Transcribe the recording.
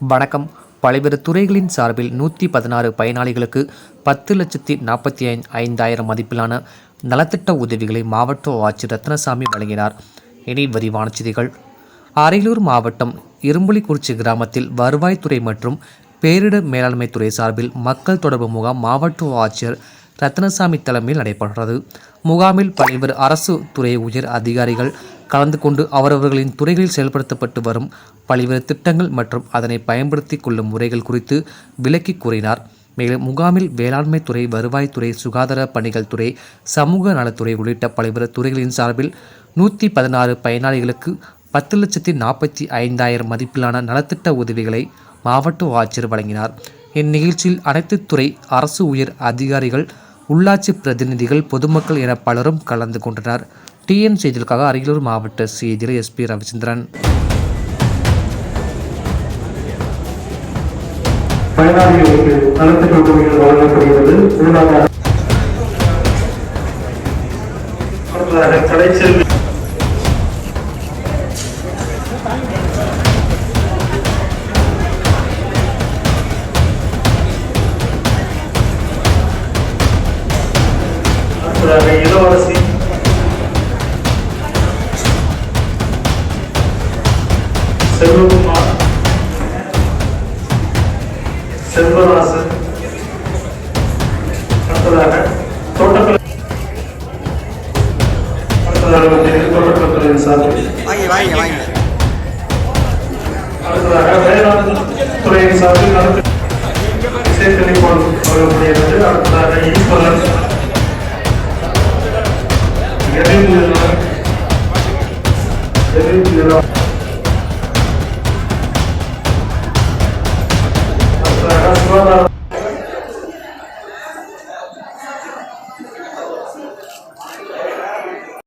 வணக்கம். பல்வேறு துறைகளின் சார்பில் நூற்றி பதினாறு பயனாளிகளுக்கு பத்து லட்சத்தி நாற்பத்தி ஐந்து ஐந்தாயிரம் மதிப்பிலான நலத்திட்ட உதவிகளை மாவட்ட ஆட்சியர் ரத்னசாமி வழங்கினார். இனி விரிவான செய்திகள். அரியலூர் மாவட்டம் இரும்புலிக்குறிச்சி கிராமத்தில் வருவாய்த்துறை மற்றும் பேரிடர் மேலாண்மை துறை சார்பில் மக்கள் தொடர்பு முகாம் மாவட்ட ஆட்சியர் ரத்னசாமி தலைமையில் நடைபெற்றது. முகாமில் பல்வேறு அரசு துறை உயர் அதிகாரிகள் கலந்து கொண்டு அவரவர்களின் துறைகளில் செயல்படுத்தப்பட்டு வரும் பல்வேறு திட்டங்கள் மற்றும் அதனை பயன்படுத்தி கொள்ளும் முறைகள் குறித்து விளக்கி கூறினார். மேலும் முகாமில் வேளாண்மை துறை வருவாய்த்துறை சுகாதார பணிகள் துறை சமூக நலத்துறை உள்ளிட்ட பல்வேறு துறைகளின் சார்பில் நூற்றி பதினாறு பயனாளிகளுக்கு பத்து லட்சத்தி நாற்பத்தி ஐந்தாயிரம் மதிப்பிலான நலத்திட்ட உதவிகளை மாவட்ட ஆட்சியர் வழங்கினார். இந்நிகழ்ச்சியில் அனைத்து துறை அரசு உயர் அதிகாரிகள் உள்ளாட்சி பிரதிநிதிகள் பொதுமக்கள் என பலரும் கலந்து கொண்டனர். டிஎன் செய்திகளுக்காக அரியலூர் மாவட்ட செய்தியில் எஸ்பி ரவிச்சந்திரன். பயனாளிகளுக்கு நலத்திட்ட உதவிகள் வழங்கப்படுகிறது முதலாக அடுத்ததாக செல்வகுமார். செல்வராசன். அடுத்ததாக தோட்டக்கலை அடுத்ததாக தோட்டக்கலைத்துறையின் சார்பில். அடுத்ததாக வேளாண் துறையின் சார்பில் அடுத்ததாக ஈஸ்வரன் கதிர் நிலம்